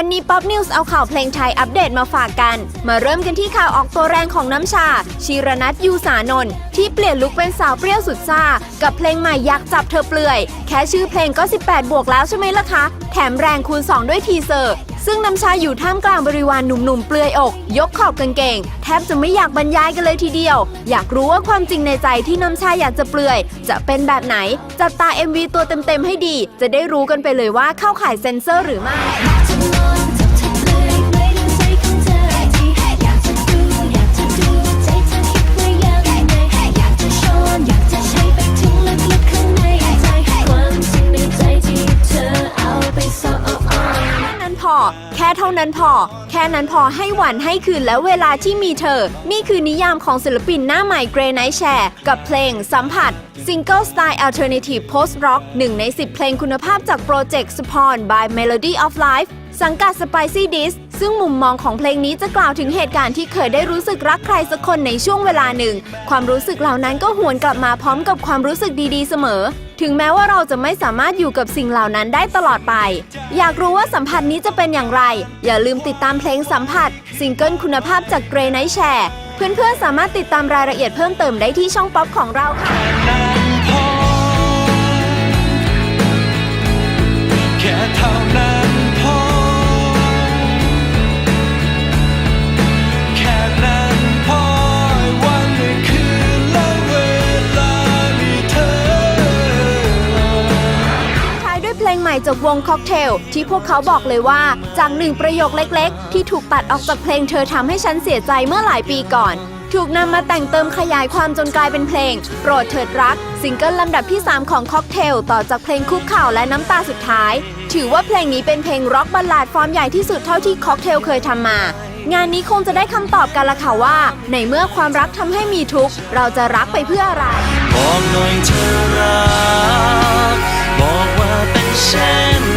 วันนี้ป๊อปนิวส์เอาข่าวเพลงไทยอัปเดตมาฝากกัน มาเริ่มกันที่ข่าวออกตัวแรงของน้ำชา ชีรนัทยูสานนท์ที่เปลี่ยนลุคเป็นสาวเปรี้ยวสุดซ่า กับเพลงใหม่อยากจับเธอเปลื่อย แค่ชื่อเพลงก็ 18 บวกแล้วใช่ไหมล่ะคะ แถมแรงคูณ 2 ด้วยทีเซอร์ ซึ่งน้ำชาอยู่ท่ามกลางบริวารหนุ่มๆ เปลือยอก ยกขอบกางเกง แทบจะไม่อยากบรรยายกันเลยทีเดียว อยากรู้ว่าความจริงในใจที่น้ำชาอยากจะเปลือย จะเป็นแบบไหน จัดตา MV ตัวเต็มๆให้ดี จะได้รู้กันไปเลยว่าเข้าข่ายเซ็นเซอร์หรือไม่ ค่เท่านั้นพอ แค่นั้นพอให้วันให้คืนและเวลาที่มีเธอ นี่คือนิยามของศิลปินหน้าใหม่เกรไนท์แชร์กับเพลงสัมผัสซิงเกิลสไตล์อัลเทอร์เนทีฟโพสต์ร็อกหนึ่งใน 10 เพลงคุณภาพจากโปรเจกต์สปอน by Melody of Life สังกัด Spicy Disc ซึ่งมุมมองของเพลงนี้จะกล่าวถึงเหตุการณ์ที่เคยได้รู้สึกรักใครสักคนในช่วงเวลาหนึ่ง ความรู้สึกเหล่านั้นก็หวนกลับมาพร้อมกับความรู้สึกดีๆเสมอ ถึงแม้ว่าเราจะไม่สามารถอยู่กับสิ่งเหล่านั้นได้ตลอดไป อยากรู้ว่าสัมผัสนี้จะเป็นอย่างไร อย่าลืมติดตามเพลงสัมผัสซิงเกิลคุณภาพจากเกรไนท์แชร์เพื่อนๆสามารถติดตามรายละเอียดเพิ่มเติมได้ที่ช่องป๊อปของเราค่ะ จากวงค็อกเทลที่พวกเขาบอกเลยว่า จากหนึ่งประโยคเล็กๆ ที่ถูกตัดออกจากเพลงเธอทำให้ฉันเสียใจเมื่อหลายปีก่อน ถูกนำมาแต่งเติมขยายความจนกลายเป็นเพลง โปรดเถิดรัก ซิงเกิลลำดับที่ 3 ของค็อกเทลต่อจากเพลงคุกเข่าและน้ำตาสุดท้าย ถือว่าเพลงนี้เป็นเพลงร็อกบัลลาดฟอร์มใหญ่ที่สุดเท่าที่ค็อกเทลเคยทำมางานนี้คงจะได้คำตอบกันละค่ะว่า ในเมื่อความรักทำให้มีทุกข์ เราจะรักไปเพื่ออะไรบอกหน่อยเธอรัก บ